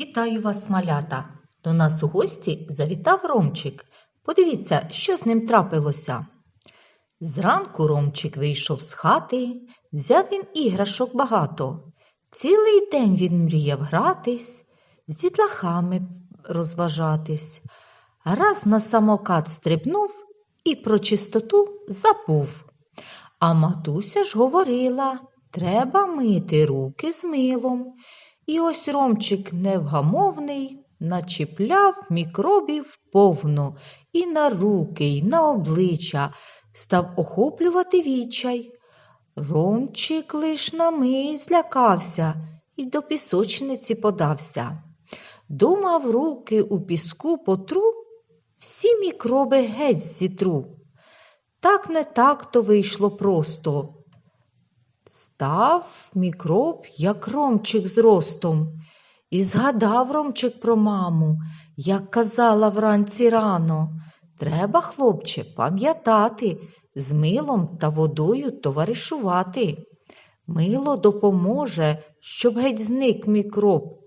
Вітаю вас, малята! До нас у гості завітав Ромчик. Подивіться, що з ним трапилося. Зранку Ромчик вийшов з хати, взяв він іграшок багато. Цілий день він мріяв гратись, з дітлахами розважатись. Раз на самокат стрибнув і про чистоту забув. А матуся ж говорила, треба мити руки з милом. І ось Ромчик невгамовний начіпляв мікробів повно і на руки, й на обличчя став охоплювати відчай. Ромчик лиш на мить злякався і до пісочниці подався. Думав, руки у піску потру, всі мікроби геть зітру. Так не так то вийшло просто. Став мікроб, як ромчик з ростом, і згадав ромчик про маму, як казала вранці рано. Треба, хлопче, пам'ятати, з милом та водою товаришувати. Мило допоможе, щоб геть зник мікроб.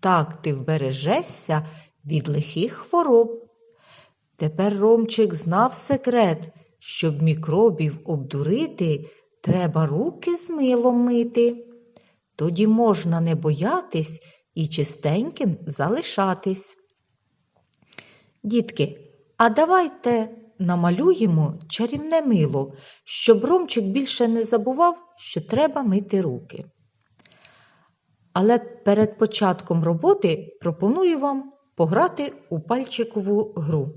Так ти вбережешся від лихих хвороб. Тепер Ромчик знав секрет, щоб мікробів обдурити, треба руки з милом мити. Тоді можна не боятись і чистеньким залишатись. Дітки, а давайте намалюємо чарівне мило, щоб Ромчик більше не забував, що треба мити руки. Але перед початком роботи пропоную вам пограти у пальчикову гру.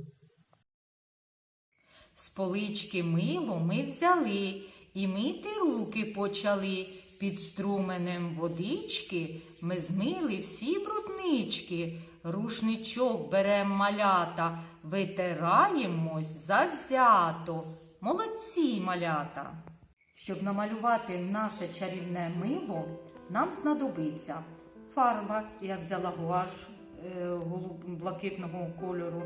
З полички мило ми взяли і мити руки почали. Під струменем водички ми змили всі бруднички. Рушничок берем малята, витираємось завзято. Молодці малята! Щоб намалювати наше чарівне мило, нам знадобиться фарба. Я взяла гуаш е, блакитного кольору.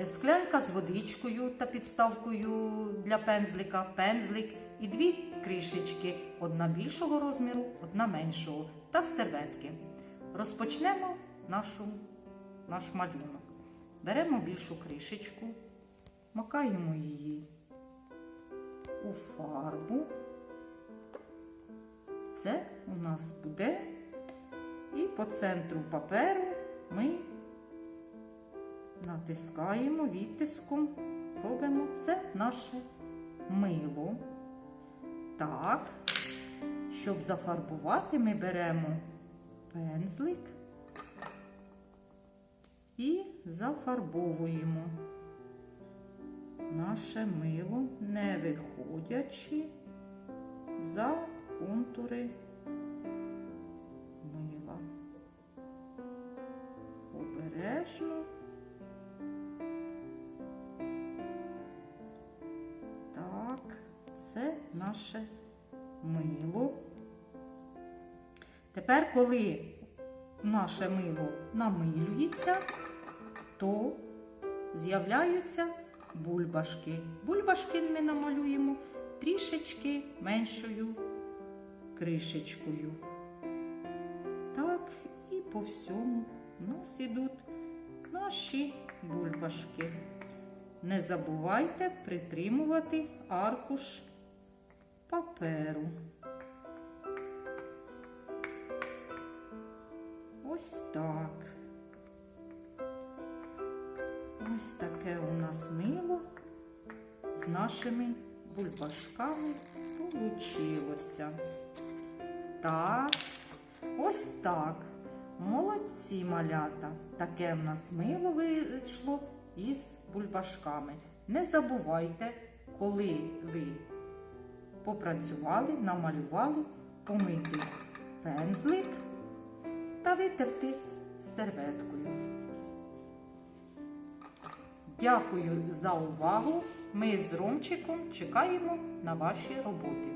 Е, Склянка з водичкою та підставкою для пензлика, пензлик і дві кришечки, одна більшого розміру, одна меншого, та серветки. Розпочнемо нашу, наш малюнок. Беремо більшу кришечку, макаємо її у фарбу. Це у нас буде. І по центру паперу ми натискаємо відтиском, робимо це наше мило. Так, щоб зафарбувати, ми беремо пензлик і зафарбовуємо наше мило, не виходячи за контури мила. Обережно. Наше мило. Тепер, коли наше мило намилюється, то з'являються бульбашки. Бульбашки ми намалюємо трішечки меншою кришечкою. Так, і по всьому у нас ідуть наші бульбашки. Не забувайте притримувати аркуш паперу. Ось так. Ось таке у нас мило з нашими бульбашками получилося. Так, ось так. Молодці малята. Таке в нас мило вийшло із бульбашками. Не забувайте, коли ви попрацювали, намалювали, помити пензлик та витерти серветкою. Дякую за увагу. Ми з Ромчиком чекаємо на ваші роботи.